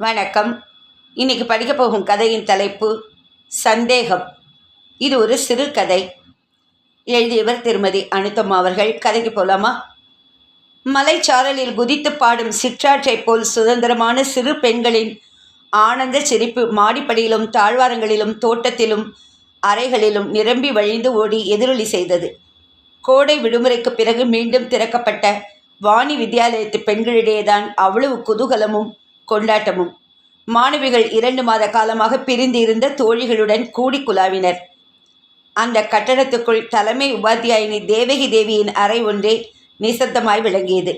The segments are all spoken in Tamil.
வணக்கம். இன்னைக்கு படிக்க போகும் கதையின் தலைப்பு சந்தேகம். இது ஒரு சிறு கதை. எழுதியவர் திருமதி அனுத்தம்மா அவர்கள். கதைக்கு போலாமா? மலைச்சாரலில் குதித்து பாடும் சிற்றாற்றை போல் சுதந்திரமான சிறு பெண்களின் ஆனந்த சிரிப்பு மாடிப்படியிலும் தாழ்வாரங்களிலும் தோட்டத்திலும் அறைகளிலும் நிரம்பி வழிந்து ஓடி எதிரொலி செய்தது. கோடை விடுமுறைக்கு பிறகு மீண்டும் திறக்கப்பட்ட வாணி வித்யாலயத்து பெண்களிடையேதான் அவ்வளவு குதூகலமும் கொண்டாட்டமும். மாணவிகள் இரண்டு மாத காலமாக பிரிந்து இருந்த தோழிகளுடன் கூடி குலாவினர் அந்த கட்டடத்துக்குள் தலைமை உபாத்தியாயினி தேவகி தேவியின் அறை ஒன்றே நிசப்தமாய் விளங்கியது.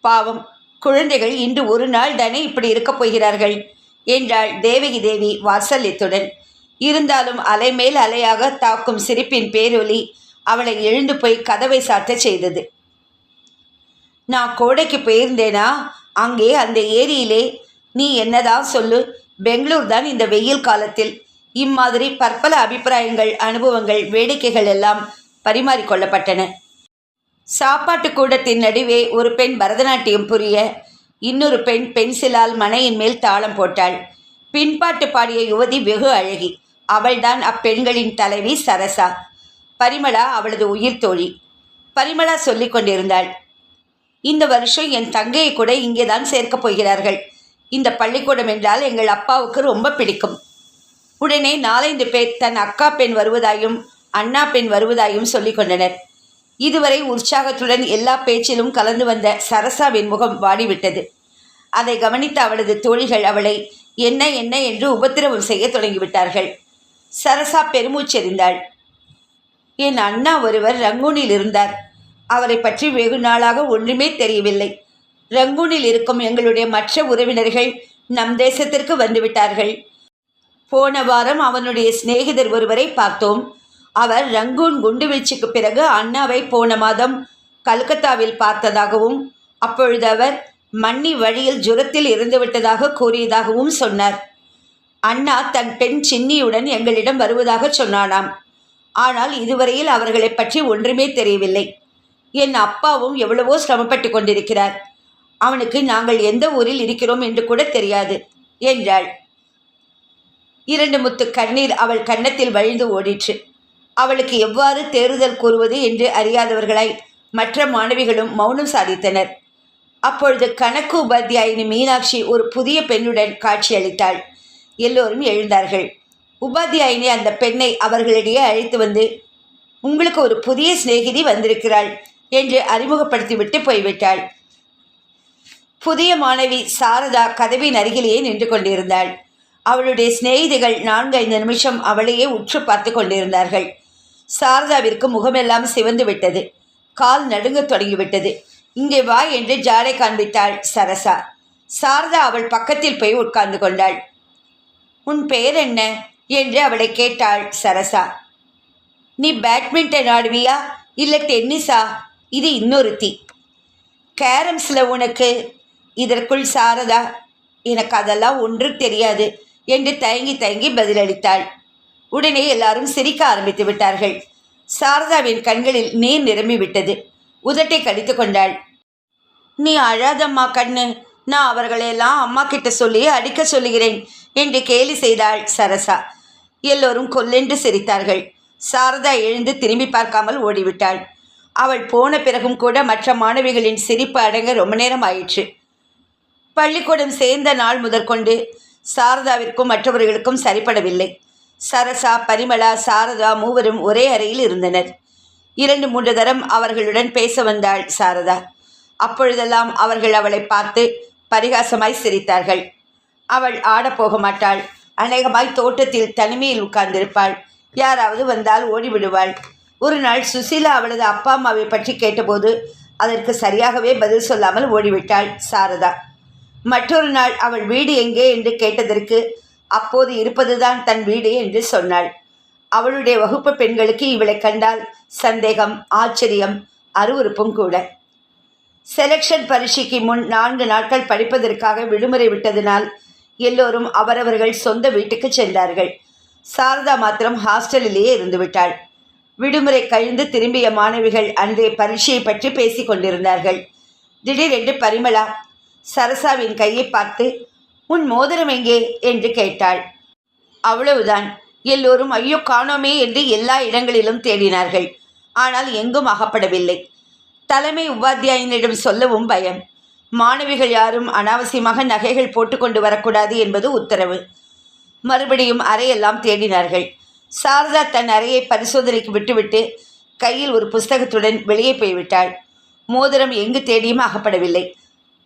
பாவம் குழந்தைகள் இன்று ஒரு நாள் தானே இப்படி இருக்கப் போகிறார்கள் என்றாள் தேவகி தேவி வாத்சல்யத்துடன். இருந்தாலும் அலைமேல் அலையாக தாக்கும் சிரிப்பின் பேரொலி அவளை எழுந்து போய் கதவை சாட்டச் செய்தது. நான் கோடைக்கு போயிருந்தேனா? அங்கே அந்த ஏரியிலே நீ என்னதான் சொல்லு? பெங்களூர் தான் இந்த வெயில் காலத்தில். இம்மாதிரி பற்பல அபிப்பிராயங்கள் அனுபவங்கள் வேடிக்கைகள் எல்லாம் பரிமாறிக்கொள்ளப்பட்டன. சாப்பாட்டு கூடத்தின் நடுவே ஒரு பெண் பரதநாட்டியம் புரிய இன்னொரு பெண் பென்சிலால் மனையின் மேல் தாளம் போட்டாள். பின்பாட்டு பாடிய யுவதி வெகு அழகி. அவள்தான் அப்பெண்களின் தலைவி சரசா. பரிமளா அவளது உயிர் தோழி. பரிமளா சொல்லிக் கொண்டிருந்தாள் இந்த வருஷம் என் தங்கையை கூட இங்கே தான் சேர்க்கப் போகிறார்கள். இந்த பள்ளிக்கூடம் என்றால் எங்கள் அப்பாவுக்கு ரொம்ப பிடிக்கும். உடனே நாலைந்து பேர் தன் அக்கா பெண் வருவதாயும் அண்ணா பெண் வருவதாயும் சொல்லிக் கொண்டனர். இதுவரை உற்சாகத்துடன் எல்லா பேச்சிலும் கலந்து வந்த சரசாவின் முகம் வாடிவிட்டது. அதை கவனித்த அவளது தோழிகள் அவளை என்ன என்ன? என்று உபத்திரவம் செய்ய தொடங்கிவிட்டார்கள். சரசா பெருமூச்செறிந்தாள். என் அண்ணா ஒருவர் ரங்கூனில் இருந்தார். அவரை பற்றி வெகு நாளாக ஒன்றுமே தெரியவில்லை. ரங்கூனில் இருக்கும் எங்களுடைய மற்ற உறவினர்கள் நம் தேசத்திற்கு வந்துவிட்டார்கள். போன வாரம் அவனுடைய சிநேகிதர் ஒருவரை பார்த்தோம். அவர் ரங்கூன் குண்டுவீச்சுக்கு பிறகு அண்ணாவை போன மாதம் கல்கத்தாவில் பார்த்ததாகவும் அப்பொழுது அவர் மன்னி வழியில் ஜுரத்தில் இருந்துவிட்டதாக கூறியதாகவும் சொன்னார். அண்ணா தன் பெண் சின்னியுடன் எங்களிடம் வருவதாக சொன்னானாம். ஆனால் இதுவரையில் அவர்களை பற்றி ஒன்றுமே தெரியவில்லை. என் அப்பாவும் எவ்வளவோ சிரமப்பட்டு கொண்டிருக்கிறார். அவனுக்கு நாங்கள் எந்த ஊரில் இருக்கிறோம் என்று கூட தெரியாது என்றாள். இரண்டு முத்து கண்ணீர் அவள் கன்னத்தில் வழிந்து ஓடிற்று. அவளுக்கு எவ்வாறு தேறுதல் கூறுவது என்று அறியாதவர்களாய் மற்ற மாணவிகளும் மௌனம் சாதித்தனர். அப்பொழுது கணக்கு உபாத்தியாயினி மீனாட்சி ஒரு புதிய பெண்ணுடன் காட்சியளித்தாள் எல்லோரும் எழுந்தார்கள். உபாத்தியாயினி அந்த பெண்ணை அவர்களிடையே அழைத்து வந்து உங்களுக்கு ஒரு புதிய சிநேகிதி வந்திருக்கிறாள். என்று அறிமுகப்படுத்திவிட்டு போய்விட்டாள். புதிய மாணவி சாரதா கதவின் அருகிலேயே நின்று கொண்டிருந்தாள். அவளுடைய சிநேகிதிகள் நான்கைந்து நிமிஷம் அவளையே உற்று பார்த்து கொண்டிருந்தார்கள். சாரதாவிற்கு முகமெல்லாம் சிவந்து விட்டது. கால் நடுங்க தொடங்கிவிட்டது. இங்கே வா என்று ஜாடை காண்பித்தாள் சரசா. சாரதா அவள் பக்கத்தில் போய் உட்கார்ந்து கொண்டாள். உன் பெயர் என்ன? என்று அவளை கேட்டாள் சரசா. நீ பேட்மிண்டன் ஆடுவியா? இல்லை டென்னிஸா? இது இன்னொருத்தி கேரம்ஸில் உனக்கு இதற்குள் சாரதா? எனக்கு அதெல்லாம் ஒன்றும் தெரியாது என்று தயங்கி தயங்கி பதிலளித்தாள். உடனே எல்லாரும் சிரிக்க ஆரம்பித்து விட்டார்கள். சாரதாவின் கண்களில் நீர் நிரம்பி விட்டது. உதட்டை கடித்து கொண்டாள். நீ அழாதம்மா கண்ணு. நான் அவர்களையெல்லாம் அம்மா கிட்ட சொல்லி அடிக்க சொல்லுகிறேன் என்று கேலி செய்தாள் சரசா. எல்லோரும் கொல்லென்று சிரித்தார்கள். சாரதா எழுந்து திரும்பி பார்க்காமல் ஓடிவிட்டாள். அவள் போன பிறகும் கூட மற்ற மாணவிகளின் சிரிப்பு அடங்க ரொம்ப நேரம் ஆயிற்று. பள்ளிக்கூடம் சேர்ந்த நாள் முதற்கொண்டு சாரதாவிற்கும் மற்றவர்களுக்கும் சரிப்படவில்லை. சரசா பரிமளா சாரதா மூவரும் ஒரே அறையில் இருந்தனர். இரண்டு மூன்று தரம் அவர்களுடன் பேச வந்தாள் சாரதா. அப்பொழுதெல்லாம் அவர்கள் அவளை பார்த்து பரிகாசமாய் சிரித்தார்கள். அவள் ஆடப்போக மாட்டாள். அநேகமாய் தோட்டத்தில் தனிமையில் உட்கார்ந்திருப்பாள். யாராவது வந்தால் ஓடிவிடுவாள். ஒரு நாள் சுசீலா அவளது அப்பா அம்மாவை பற்றி கேட்டபோது அதற்கு சரியாகவே பதில் சொல்லாமல் ஓடிவிட்டாள் சாரதா. மற்றொரு நாள் அவள் வீடு எங்கே என்று கேட்டதற்கு அப்போது இருப்பதுதான் தன் வீடு என்று சொன்னாள். அவளுடைய வகுப்பு பெண்களுக்கு இவளை கண்டால் சந்தேகம் ஆச்சரியம் அருவருப்பும் கூட. செலெக்ஷன் பரீட்சைக்கு முன் நான்கு நாட்கள் படிப்பதற்காக விடுமுறை விட்டதினால் எல்லோரும் அவரவர்கள் சொந்த வீட்டுக்கு சென்றார்கள். சாரதா மாத்திரம் ஹாஸ்டலிலேயே இருந்துவிட்டாள். விடுமுறை கழிந்து திரும்பிய மாணவிகள் அன்றே பரீட்சையை பற்றி பேசிக் கொண்டிருந்தார்கள். திடீரென்று பரிமளா சரசாவின் கையை பார்த்து உன் மோதிரம் எங்கே? என்று கேட்டாள். அவ்வளவுதான். எல்லோரும் ஐயோ காணோமே என்று எல்லா இடங்களிலும் தேடினார்கள். ஆனால் எங்கும் அகப்படவில்லை. தலைமை உபாத்தியாயினிடம் சொல்லவும் பயம். மாணவிகள் யாரும் அனாவசியமாக நகைகள் போட்டுக்கொண்டு வரக்கூடாது என்பது உத்தரவு. மறுபடியும் அறையெல்லாம் தேடினார்கள். சாரதா தன் அறையை பரிசோதனைக்கு விட்டுவிட்டு கையில் ஒரு புஸ்தகத்துடன் வெளியே போய்விட்டாள். மோதிரம் எங்கு தேடியும் அகப்படவில்லை.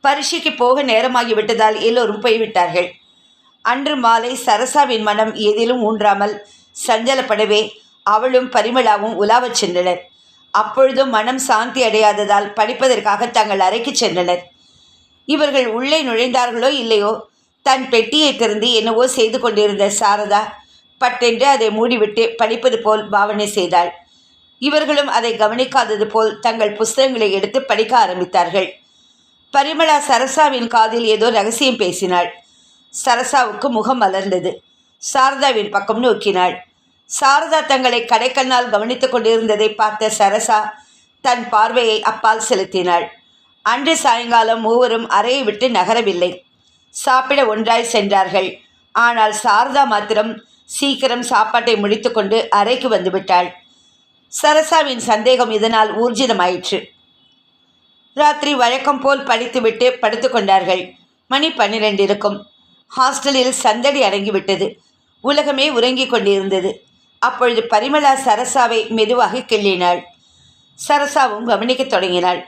பரீட்சைக்கு போக நேரமாகிவிட்டதால் எல்லோரும் போய்விட்டார்கள். அன்று மாலை சரசாவின் மனம் எதிலும் ஊன்றாமல் சஞ்சலப்படவே அவளும் பரிமளாவும் உலாவச் சென்றனர். அப்பொழுதும் மனம் சாந்தி அடையாததால் படிப்பதற்காக தங்கள் அறைக்கு சென்றனர். இவர்கள் உள்ளே நுழைந்தார்களோ இல்லையோ தன் பெட்டியை திறந்து என்னவோ செய்து கொண்டிருந்த சாரதா பட்டென்று அதை மூடிவிட்டு படிப்பது போல் பாவனை செய்தாள். இவர்களும் அதை கவனிக்காதது போல் தங்கள் புஸ்தகங்களை எடுத்து படிக்க ஆரம்பித்தார்கள். பரிமளா சரசாவின் காதில் ஏதோ ரகசியம் பேசினாள். சரசாவுக்கு முகம் மலர்ந்தது. சாரதாவின் பக்கம் நோக்கினாள். சாரதா தங்களை கடைக்கண்ணால் கவனித்துக் கொண்டிருந்ததை பார்த்த சரசா தன் பார்வையை அப்பால் செலுத்தினாள். அன்று சாயங்காலம் மூவரும் அறையை விட்டு நகரவில்லை. சாப்பிட ஒன்றாய் சென்றார்கள். ஆனால் சாரதா மாத்திரம் சீக்கிரம் சாப்பாட்டை முடித்துக்கொண்டு அறைக்கு வந்துவிட்டாள். சரசாவின் சந்தேகம் இதனால் ஊர்ஜிதமாயிற்று. ராத்திரி வழக்கம் போல் படித்துவிட்டு படுத்துக்கொண்டார்கள் மணி பன்னிரண்டு இருக்கும் ஹாஸ்டலில் சந்தடி அடங்கிவிட்டது. உலகமே உறங்கிக் கொண்டிருந்தது. அப்பொழுது பரிமளா சரசாவை மெதுவாக கிள்ளினாள். சரசாவும் கவனிக்கத் தொடங்கினாள்.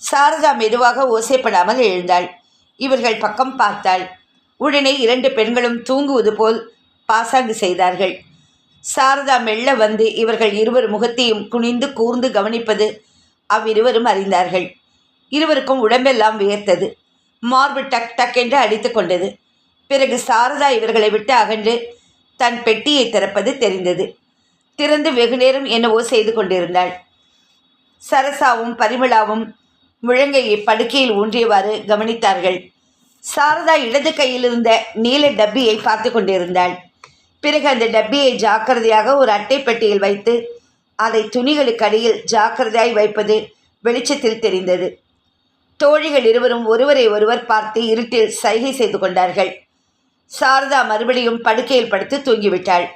சாரதா மெதுவாக ஓசைப்படாமல் எழுந்தாள். இவர்கள் பக்கம் பார்த்தாள். உடனே இரண்டு பெண்களும் தூங்குவது போல் பாசாங்கு செய்தார்கள். சாரதா மெல்ல வந்து இவர்கள் இருவர் முகத்தையும் குனிந்து கூர்ந்து கவனிப்பது அவ்விருவரும் அறிந்தார்கள். இருவருக்கும் உடம்பெல்லாம் வியர்த்தது. மார்பு டக் டக் என்று அடித்து கொண்டது. பிறகு சாரதா இவர்களை விட்டு அகன்று தன் பெட்டியை திறப்பது தெரிந்தது. திறந்து வெகுநேரம் என்னவோ செய்து கொண்டிருந்தாள். சரசாவும் பரிமளாவும் முழங்கையை படுக்கையில் ஊன்றியவாறு கவனித்தார்கள். சாரதா இடது கையில் இருந்த நீல டப்பியை பார்த்து கொண்டிருந்தாள். பிறகு அந்த டப்பியை ஜாக்கிரதையாக ஒரு அட்டை பெட்டியில் வைத்து அதை துணிகளுக்கு அடியில் ஜாக்கிரதையாய் வைப்பது வெளிச்சத்தில் தெரிந்தது. தோழிகள் இருவரும் ஒருவரை ஒருவர் பார்த்து இருட்டில் சைகை செய்து கொண்டார்கள். சாரதா மறுபடியும் படுக்கையில் படுத்து தூங்கிவிட்டாள்.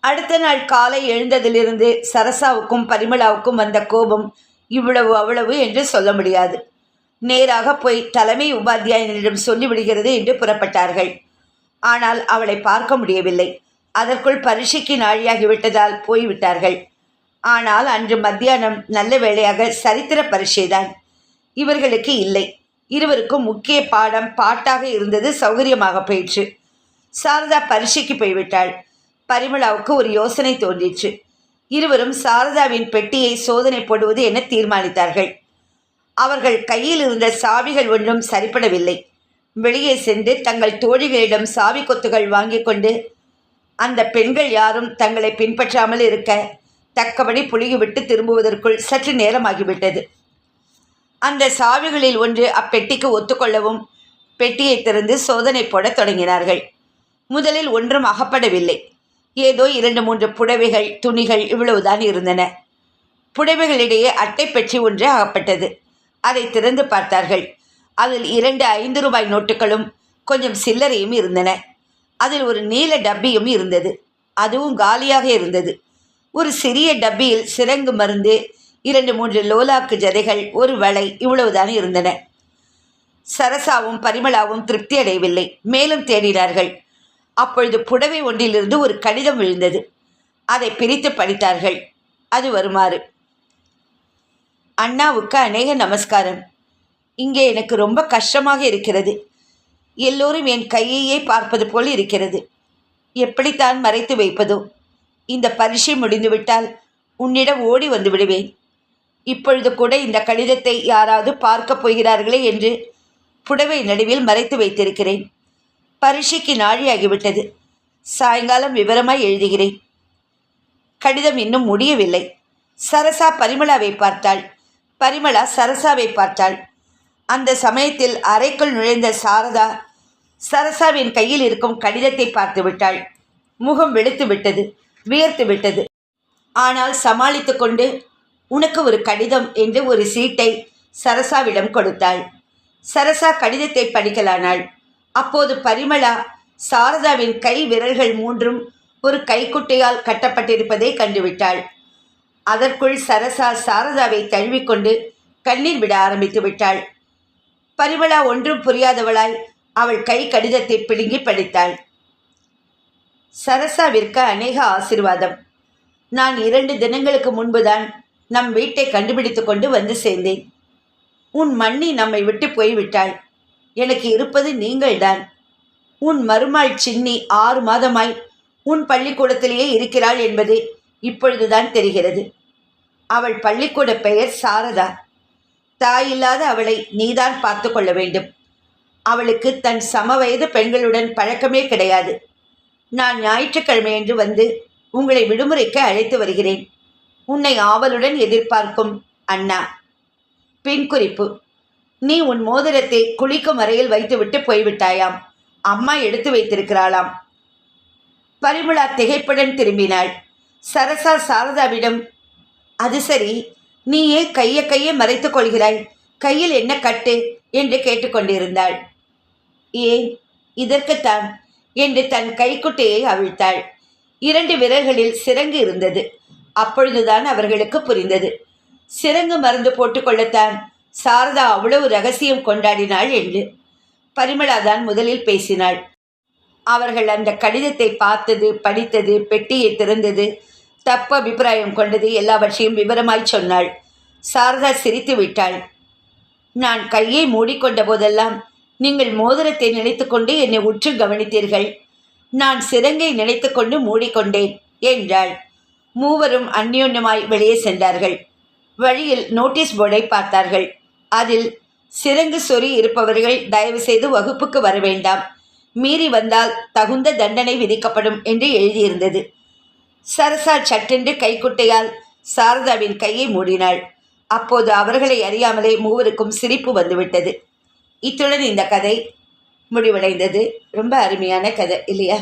அடுத்த நாள் காலை எழுந்ததிலிருந்து சரசாவுக்கும் பரிமளாவுக்கும் வந்த கோபம் இவ்வளவு அவ்வளவு என்று சொல்ல முடியாது. நேராக போய் தலைமை உபாத்தியாயனிடம் சொல்லிவிடுகிறது என்று புறப்பட்டார்கள். ஆனால் அவளை பார்க்க முடியவில்லை. அதற்குள் பரீட்சைக்கு நாழியாகிவிட்டதால் போய்விட்டார்கள். ஆனால் அன்று மத்தியானம் நல்ல வேளையாக சரித்திர பரீட்சைதான். இவர்களுக்கு இல்லை. இருவருக்கும் முக்கிய பாடம் பாட்டாக இருந்தது சௌகரியமாக போயிற்று. சாரதா பரீட்சைக்கு போய்விட்டாள். பரிமளாவுக்கு ஒரு யோசனை தோன்றிற்று. இருவரும் சாரதாவின் பெட்டியை சோதனை போடுவது என தீர்மானித்தார்கள். அவர்கள் கையில் இருந்த சாவிகள் ஒன்றும் சரிப்படவில்லை. வெளியே சென்று தங்கள் தோழிகளிடம் சாவி கொத்துகள் வாங்கி கொண்டு அந்த பெண்கள் யாரும் தங்களை பின்பற்றாமல் இருக்க தக்கபடி புளியுவிட்டு திரும்புவதற்குள் சற்று நேரமாகிவிட்டது. அந்த சாவிகளில் ஒன்று அப்பெட்டிக்கு ஒத்துக்கொள்ளவும் பெட்டியை திறந்து சோதனை போட தொடங்கினார்கள். முதலில் ஒன்றும் அகப்படவில்லை. ஏதோ இரண்டு மூன்று புடவைகள் துணிகள் இவ்வளவுதான் இருந்தன. புடவைகளிடையே அட்டை பெட்டி ஒன்று அகப்பட்டது. அதை திறந்து பார்த்தார்கள். அதில் இரண்டு ஐந்து ரூபாய் நோட்டுகளும் கொஞ்சம் சில்லறையும் இருந்தன. அதில் ஒரு நீல டப்பியும் இருந்தது. அதுவும் காலியாக இருந்தது. ஒரு சிறிய டப்பியில் சிரங்கு மருந்து இரண்டு மூன்று லோலாக்கு ஜதைகள் ஒரு வளை இவ்வளவுதான் இருந்தன. சரசாவும் பரிமளாவும் திருப்தி அடையவில்லை. மேலும் தேடினார்கள். அப்பொழுது புடவை ஒன்றிலிருந்து ஒரு கடிதம் விழுந்தது. அதை பிரித்து படித்தார்கள். அது வருமாறு. அண்ணாவுக்கு அநேக நமஸ்காரம். இங்கே எனக்கு ரொம்ப கஷ்டமாக இருக்கிறது. எல்லோரும் என் கையையே பார்ப்பது போல் இருக்கிறது. எப்படித்தான் மறைத்து வைப்பதோ? இந்த பரீட்சை முடிந்துவிட்டால் உன்னிடம் ஓடி வந்து விடுவேன். இப்பொழுது கூட இந்த கடிதத்தை யாராவது பார்க்கப் போகிறார்களே என்று புடவை நடுவில் மறைத்து வைத்திருக்கிறேன். பரீட்சைக்கு நாழியாகிவிட்டது. சாயங்காலம் விவரமாய் எழுதுகிறேன். கடிதம் இன்னும் முடியவில்லை. சரசா பரிமளாவை பார்த்தாள். பரிமளா சரசாவை பார்த்தாள். அந்த சமயத்தில் அறைக்குள் நுழைந்த சாரதா சரசாவின் கையில் இருக்கும் கடிதத்தை பார்த்து விட்டாள். முகம் வெளுத்து விட்டது வியர்த்து விட்டது. ஆனால் சமாளித்து கொண்டு உனக்கு ஒரு கடிதம் என்று ஒரு சீட்டை சரசாவிடம் கொடுத்தாள். சரசா கடிதத்தை படிக்கலானாள். அப்போது பரிமளா சாரதாவின் கை விரல்கள் மூன்றும் ஒரு கைக்குட்டையால் கட்டப்பட்டிருப்பதை கண்டுவிட்டாள். அதற்குள் சரசா சாரதாவை தழுவிக்கொண்டு கண்ணீர் விட ஆரம்பித்து விட்டாள். பரிமளா ஒன்றும் புரியாதவளாய் அவள் கை கடிதத்தை பிடுங்கி படித்தாள். சரசாவிற்கு அநேக ஆசிர்வாதம். நான் இரண்டு தினங்களுக்கு முன்புதான் நம் வீட்டை கண்டுபிடித்து கொண்டு வந்து சேர்ந்தேன். உன் மண்ணி நம்மை விட்டு போய்விட்டாள். எனக்கு இருப்பது நீங்கள்தான். உன் மருமாள் சின்னி ஆறு மாதமாய் உன் பள்ளிக்கூடத்திலேயே இருக்கிறாள் என்பது இப்பொழுதுதான் தெரிகிறது. அவள் பள்ளிக்கூட பெயர் சாரதா. தாயில்லாத அவளை நீதான் பார்த்து கொள்ள வேண்டும். அவளுக்கு தன் சம வயது பெண்களுடன் பழக்கமே கிடையாது. நான் ஞாயிற்றுக்கிழமையன்று வந்து உங்களை விடுமுறைக்கு அழைத்து வருகிறேன். உன்னை ஆவலுடன் எதிர்பார்க்கும் அண்ணா. பின் குறிப்பு. நீ உன் மோதிரத்தை குளிக்கும் அறையில் வைத்துவிட்டு போய்விட்டாயாம். அம்மா எடுத்து வைத்திருக்கிறாளாம். பரிமளா திகைப்புடன் திரும்பினாள். சரசா சாரதாவிடம் அது சரி நீ ஏன் கையை கையை மறைத்துக் கொள்கிறாய். கையில் என்ன கட்டு? என்று கேட்டுக்கொண்டிருந்தாள். ஏன்? இதற்குத்தான் என்று தன் கைக்குட்டையை அவிழ்த்தாள். இரண்டு விரல்களில் சிறங்கு இருந்தது. அப்பொழுதுதான் அவர்களுக்கு புரிந்தது. சிரங்கு மருந்து போட்டுக்கொள்ளத்தான் சாரதா அவ்வளவு ரகசியம் கொண்டாடினாள் என்று. பரிமளாதான் முதலில் பேசினாள். அவர்கள் அந்த கடிதத்தை பார்த்தது படித்தது பெட்டியை திறந்தது தப்பு அபிப்பிராயம் கொண்டது எல்லாவற்றையும் விவரமாய் சொன்னாள். சாரதா சிரித்து விட்டாள். நான் கையை மூடிக்கொண்ட போதெல்லாம் நீங்கள் மோதிரத்தை நினைத்துக்கொண்டு என்னை உற்று கவனித்தீர்கள். நான் சிரங்கை நினைத்துக்கொண்டு மூடிக்கொண்டேன் என்றாள். மூவரும் அந்யோன்யமாய் வெளியே சென்றார்கள். வழியில் நோட்டீஸ் போர்டை பார்த்தார்கள். அதில் சிறங்கு சொறி இருப்பவர்கள் தயவு செய்து வகுப்புக்கு வர வேண்டாம். மீறி வந்தால் தகுந்த தண்டனை விதிக்கப்படும் என்று எழுதியிருந்தது. சரசா சட்டென்று கைக்குட்டையால் சாரதாவின் கையை மூடினாள். அப்போது அவர்களை அறியாமலே மூவருக்கும் சிரிப்பு வந்துவிட்டது. இத்துடன் இந்த கதை முடிவடைந்தது. ரொம்ப அருமையான கதை இல்லையா?